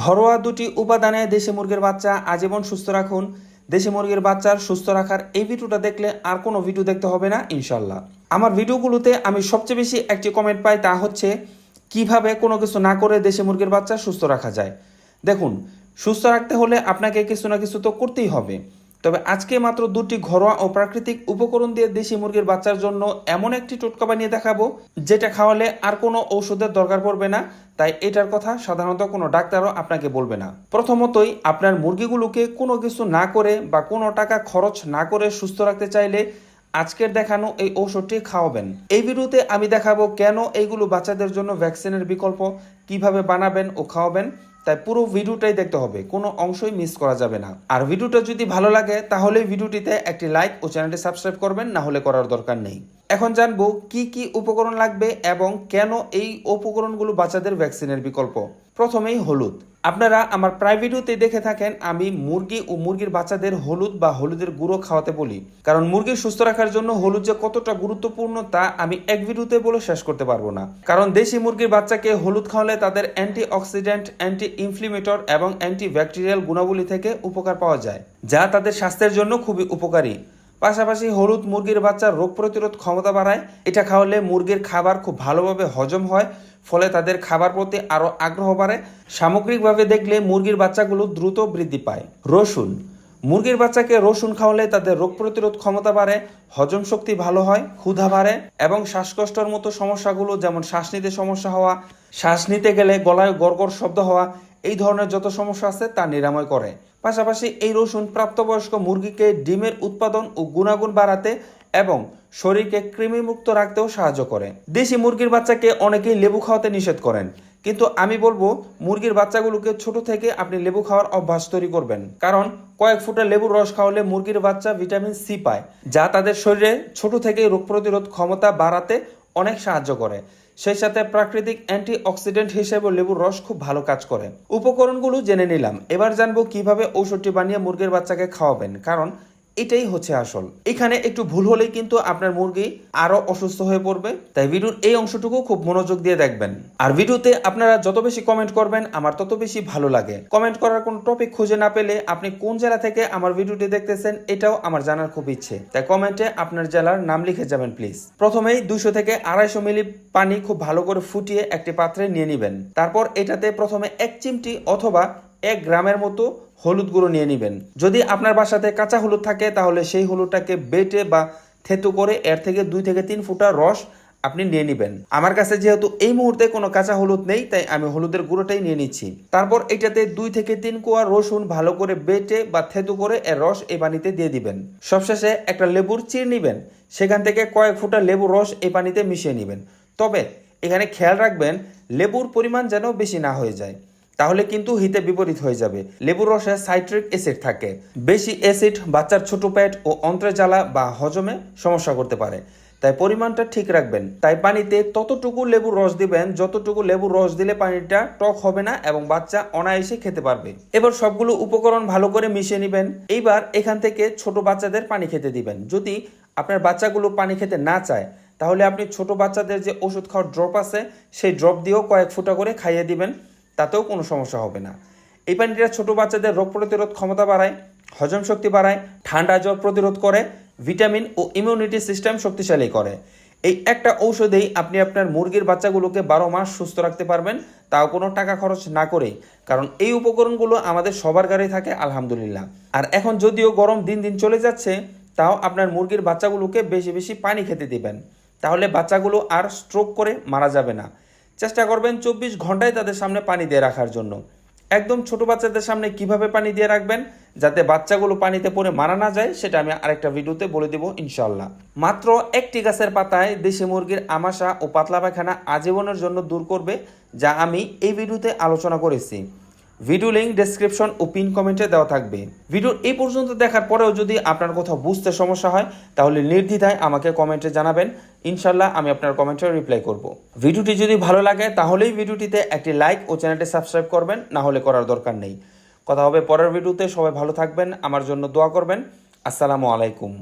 ঘরোয়া দুটি উপাদানে দেশি মুরগির বাচ্চা আজীবন সুস্থ রাখুন। দেশি মুরগির বাচ্চার সুস্থ রাখার এই ভিডিওটা দেখলে আর কোনো ভিডিও দেখতে হবে না ইনশাল্লাহ আমার ভিডিওগুলোতে আমি সবচেয়ে বেশি একটি কমেন্ট পাই, তা হচ্ছে কীভাবে কোনো কিছু না করে দেশি মুরগির বাচ্চা সুস্থ রাখা যায়। দেখুন, সুস্থ রাখতে হলে আপনাকে কিছু না কিছু তো করতেই হবে। তবে আজকে মাত্র দুটি ঘরোয়া ও প্রাকৃতিক উপকরণ দিয়ে দেশি মুরগির বাচ্চার জন্য এমন একটি টোটকা বানিয়ে দেখাবো, যেটা খাওয়ালে আর কোনো ঔষধের দরকার পড়বে না। তাই এটার কথা সাধারণত কোনো ডাক্তারও আপনাকে বলবে না। প্রথমতই আপনার মুরগিগুলোকে কোনো কিছু না করে বা কোনো টাকা খরচ না করে সুস্থ রাখতে চাইলে আজকের দেখানো এই ঔষধটি খাওয়াবেন। এই ভিডিওতে আমি দেখাবো কেন এইগুলো বাচ্চাদের জন্য ভ্যাকসিনের বিকল্প, কীভাবে বানাবেন ও খাওয়াবেন তাই পুরো ভিডিওটাই দেখতে হবে। কোনো অংশই মিস করা যাবে না। আর ভিডিওটা যদি ভালো লাগে, তাহলে ভিডিওটিতে একটি লাইক ও চ্যানেলটি সাবস্ক্রাইব করবেন, না হলে করার দরকার নেই। এখন জানব কি কি উপকরণ লাগবে এবং কেন এই উপকরণগুলো বাচ্চাদের ভ্যাকসিনের বিকল্প? প্রথমেই হলুদ। আপনারা আমার প্রায় ভিডিওতে দেখে থাকেন, আমি মুরগি ও মুরগির বাচ্চাদের হলুদ বা হলুদের গুঁড়ো খাওয়াতে বলি। কারণ মুরগি সুস্থ রাখার জন্য হলুদ যে কতটা গুরুত্বপূর্ণ তা আমি এক ভিডিওতে বলে শেষ করতে পারব না। কারণ দেশি মুরগির বাচ্চাকে হলুদ খাওয়ালে তাদের অ্যান্টি অক্সিডেন্ট অ্যান্টি ইনফ্লিমেটর এবং অ্যান্টি ব্যাকটেরিয়াল গুণাবলী থেকে উপকার পাওয়া যায়, যা তাদের স্বাস্থ্যের জন্য খুবই উপকারী। পাশাপাশি হলুদ মুরগির বাচ্চার রোগ প্রতিরোধ ক্ষমতা বাড়ায়। এটা খাওয়ালে মুরগির খাবার খুব ভালোভাবে হজম হয়, ফলে তাদের খাবার প্রতি আরও আগ্রহ বাড়ে। সামগ্রিকভাবে দেখলে মুরগির বাচ্চাগুলো দ্রুত বৃদ্ধি পায়। রসুন। মুরগির বাচ্চাকে রসুন খাওয়ালে তাদের রোগ প্রতিরোধ ক্ষমতা বাড়ে, হজম শক্তি ভালো হয়, ক্ষুধা বাড়ে এবং শ্বাসকষ্টর মতো সমস্যাগুলো যেমন শ্বাস নিতে সমস্যা হওয়া, শ্বাস নিতে গেলে গলায় গড়গড় শব্দ হওয়া, এই ধরনের যত সমস্যা আছে তা নিরাময় করে। পাশাপাশি এই রসুন প্রাপ্তবয়স্ক মুরগিকে ডিমের উৎপাদন ও গুণাগুণ বাড়াতে এবং শরীরকে কৃমিমুক্ত রাখতেও সাহায্য করে। দেশি মুরগির বাচ্চাকে অনেকেই লেবু খাওয়াতে নিষেধ করেন। কিন্তু আমি বলব, মুরগির বাচ্চাগুলোকে ছোট থেকে আপনি লেবু খাওয়ার অভ্যাস তৈরি করবেন। কারণ কয়েক ফুটা লেবুর রস খাওয়ালে মুরগির বাচ্চা ভিটামিন সি পায়, যা তাদের শরীরে ছোট থেকে রোগ প্রতিরোধ ক্ষমতা বাড়াতে অনেক সাহায্য করে। সেই সাথে প্রাকৃতিক অ্যান্টি অক্সিডেন্ট হিসেবে লেবুর রস খুব ভালো কাজ করে। উপকরণগুলো জেনে নিলাম। এবার জানব কীভাবে ঔষধটি বানিয়ে মুরগির বাচ্চাকে খাওয়াবেন। কারণ এটাই হচ্ছে আসল। এখানে একটু ভুল হলেই কিন্তু আপনার মুরগি আরও অসুস্থ হয়ে পড়বে। তাই ভিডিওর এই অংশটুকু খুব মনোযোগ দিয়ে দেখবেন। আর ভিডিওতে আপনারা যত বেশি কমেন্ট করবেন, আমার তত বেশি ভালো লাগে। কমেন্ট করার কোনো টপিক খুঁজে না পেলে আপনি কোন জেলা থেকে আমার ভিডিওটি দেখতেছেন, এটাও আমার জানার খুব ইচ্ছে। তাই কমেন্টে আপনার জেলার নাম লিখে যাবেন প্লিজ প্রথমেই দুশো থেকে আড়াইশো মিলি পানি খুব ভালো করে ফুটিয়ে একটি পাত্রে নিয়ে নেবেন। তারপর এটাতে প্রথমে এক চিমটি অথবা এক গ্রামের মতো হলুদ গুঁড়ো নিয়ে নেবেন। যদি আপনার বাসাতে কাঁচা হলুদ থাকে, তাহলে সেই হলুদটাকে বেটে বা থেতু করে এর থেকে দুই থেকে তিন ফুটা রস আপনি নিয়ে নেবেন। আমার কাছে যেহেতু এই মুহূর্তে কোনো কাঁচা হলুদ নেই, তাই আমি হলুদের গুঁড়োটাই নিয়ে নিচ্ছি। তারপর এটাতে দুই থেকে তিন কোয়া রসুন ভালো করে বেটে বা থেতু করে এর রস এই পানিতে দিয়ে দিবেন। সবশেষে একটা লেবুর চির নেবেন। সেখান থেকে কয়েক ফুটা লেবুর রস এই পানিতে মিশিয়ে নেবেন। তবে এখানে খেয়াল রাখবেন, লেবুর পরিমাণ যেন বেশি না হয়ে যায়। তাহলে কিন্তু হিতে বিপরীত হয়ে যাবে। লেবুর রসে সাইট্রিক অ্যাসিড থাকে। বেশি অ্যাসিড বাচ্চার ছোট পেট ও অন্ত্রে জ্বালা বা হজমে সমস্যা করতে পারে। তাই পরিমাণটা ঠিক রাখবেন। তাই পানিতে ততটুকু লেবুর রস দিবেন, যতটুকু লেবুর রস দিলে পানিটা টক হবে না এবং বাচ্চা অনায়াসে খেতে পারবে। এবার সবগুলো উপকরণ ভালো করে মিশিয়ে নেবেন। এইবার এখান থেকে ছোট বাচ্চাদের পানি খেতে দিবেন। যদি আপনার বাচ্চাগুলো পানি খেতে না চায়, তাহলে আপনি ছোট বাচ্চাদের যে ওষুধ খাওয়ার ড্রপ আছে, সেই ড্রপ দিয়েও কয়েক ফুটা করে খাইয়ে দিবেন। তাতেও কোনো সমস্যা হবে না। এই পানিটা ছোট বাচ্চাদের রোগ প্রতিরোধ ক্ষমতা বাড়ায়, হজম শক্তি বাড়ায়, ঠান্ডা জ্বর প্রতিরোধ করে, ভিটামিন ও ইমিউনিটি সিস্টেম শক্তিশালী করে। এই একটা ঔষধেই আপনি আপনার মুরগির বাচ্চাগুলোকে বারো মাস সুস্থ রাখতে পারবেন, তাও কোনো টাকা খরচ না করেই। কারণ এই উপকরণগুলো আমাদের সবার গাড়ি থাকে, আলহামদুলিল্লাহ। আর এখন যদিও গরম দিন দিন চলে যাচ্ছে, তাও আপনার মুরগির বাচ্চাগুলোকে বেশি বেশি পানি খেতে দিবেন। তাহলে বাচ্চাগুলো আর স্ট্রোক করে মারা যাবে না। চেষ্টা করবেন চব্বিশ ঘন্টায় তাদের সামনে পানি দিয়ে রাখার জন্য। একদম ছোট বাচ্চাদের সামনে কীভাবে পানি দিয়ে রাখবেন যাতে বাচ্চাগুলো পানিতে পড়ে মারা না যায়, সেটা আমি আরেকটা ভিডিওতে বলে দেব ইনশাল্লাহ মাত্র একটি গাছের পাতায় দেশি মুরগির আমাশা ও পাতলা পায়খানা আজীবনের জন্য দূর করবে, যা আমি এই ভিডিওতে আলোচনা করেছি। ভিডিও লিঙ্ক ডেসক্রিপশন ও পিন কমেন্টে দেওয়া থাকবে। ভিডিও এই পর্যন্ত দেখার পরেও যদি আপনার কোথাও বুঝতে সমস্যা হয়, তাহলে নির্দ্বিধায় আমাকে কমেন্টে জানাবেন। ইনশাল্লাহ আমি আপনার কমেন্টে রিপ্লাই করব। ভিডিওটি যদি ভালো লাগে, তাহলেই ভিডিওটিতে একটি লাইক ও চ্যানেলটি সাবস্ক্রাইব করবেন, না হলে করার দরকার নেই। কথা হবে পরের ভিডিওতে, সবাই ভালো থাকবেন, আমার জন্য দোয়া করবেন। আসসালামু আলাইকুম।